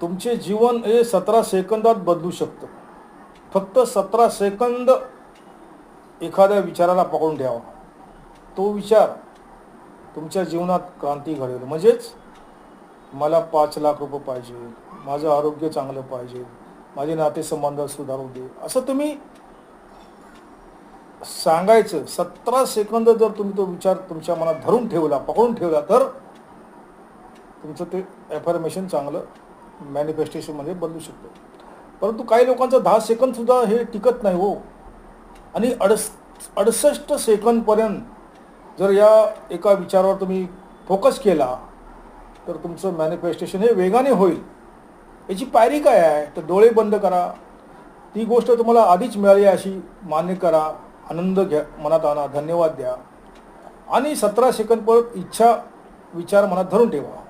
तुमचे जीवन हे सतरा सेकंदात बदलू शकतं. फक्त सतरा सेकंद एखाद्या विचाराला पकडून ठेवा. तो विचार तुमच्या जीवनात क्रांती घडेल. म्हणजेच मला पाच लाख रुपये पाहिजे माझं आरोग्य चांगलं पाहिजे माझे नातेसंबंध सुधारू दे. असं तुम्ही सांगायचं. सतरा सेकंद जर तुम्ही तो विचार तुमच्या मनात धरून ठेवला पकडून ठेवला तर तुमचं ते ॲफर्मेशन चांगलं मॅनिफेस्टेशनमध्ये बदलू शकतो. परंतु काही लोकांचं दहा सेकंदसुद्धा हे टिकत नाही हो. आणि अडस अडसष्ट सेकंदपर्यंत जर या एका विचारावर तुम्ही फोकस केला तर तुमचं मॅनिफेस्टेशन हे वेगाने होईल. याची पायरी काय आहे? तर डोळे बंद करा. ती गोष्ट तुम्हाला आधीच मिळाली अशी मान्य करा. आनंद घ्या मनात आणा धन्यवाद द्या. आणि सतरा सेकंद परत इच्छा विचार मनात धरून ठेवा.